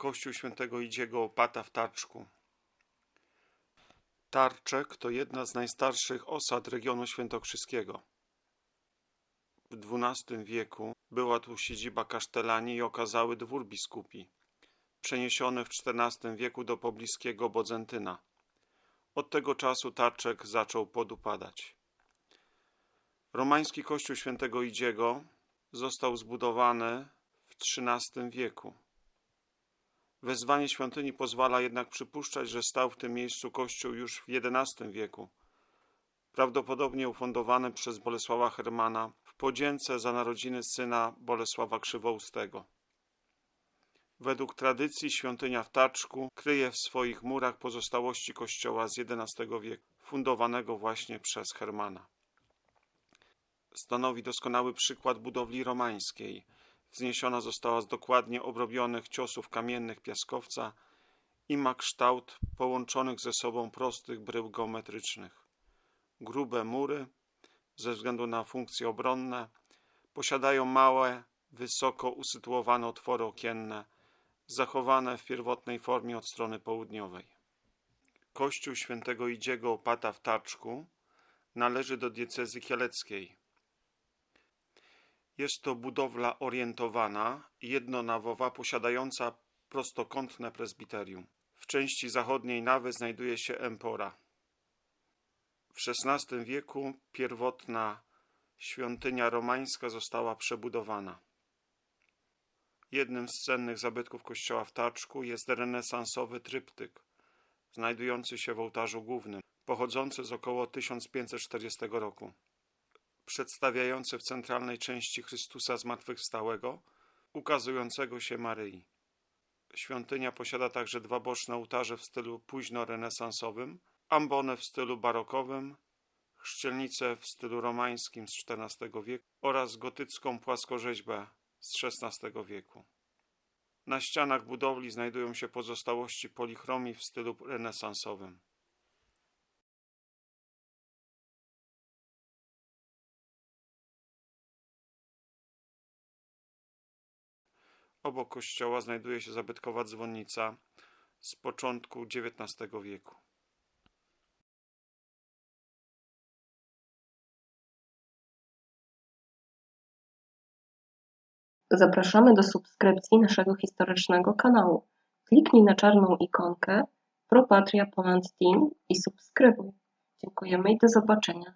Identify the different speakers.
Speaker 1: Kościół świętego Idziego Opata w Tarczku. Tarczek to jedna z najstarszych osad regionu świętokrzyskiego. W XII wieku była tu siedziba kasztelani i okazały dwór biskupi, przeniesiony w XIV wieku do pobliskiego Bodzentyna. Od tego czasu Tarczek zaczął podupadać. Romański kościół świętego Idziego został zbudowany w XIII wieku. Wezwanie świątyni pozwala jednak przypuszczać, że stał w tym miejscu kościół już w XI wieku, prawdopodobnie ufundowany przez Bolesława Hermana w podzięce za narodziny syna Bolesława Krzywoustego. Według tradycji świątynia w Tarczku kryje w swoich murach pozostałości kościoła z XI wieku, fundowanego właśnie przez Hermana. Stanowi doskonały przykład budowli romańskiej. Wzniesiona została z dokładnie obrobionych ciosów kamiennych piaskowca i ma kształt połączonych ze sobą prostych brył geometrycznych. Grube mury, ze względu na funkcje obronne, posiadają małe, wysoko usytuowane otwory okienne, zachowane w pierwotnej formie od strony południowej. Kościół świętego Idziego Opata w Tarczku należy do diecezji kieleckiej. Jest to budowla orientowana, jednonawowa, posiadająca prostokątne prezbiterium. W części zachodniej nawy znajduje się empora. W XVI wieku pierwotna świątynia romańska została przebudowana. Jednym z cennych zabytków kościoła w Tarczku jest renesansowy tryptyk, znajdujący się w ołtarzu głównym, pochodzący z około 1540 roku przedstawiający w centralnej części Chrystusa Zmartwychwstałego, ukazującego się Maryi. Świątynia posiada także dwa boczne ołtarze w stylu późno-renesansowym, ambonę w stylu barokowym, chrzcielnicę w stylu romańskim z XIV wieku oraz gotycką płaskorzeźbę z XVI wieku. Na ścianach budowli znajdują się pozostałości polichromii w stylu renesansowym. Obok kościoła znajduje się zabytkowa dzwonnica z początku XIX wieku.
Speaker 2: Zapraszamy do subskrypcji naszego historycznego kanału. Kliknij na czarną ikonkę Pro Patria Poland Team i subskrybuj. Dziękujemy i do zobaczenia.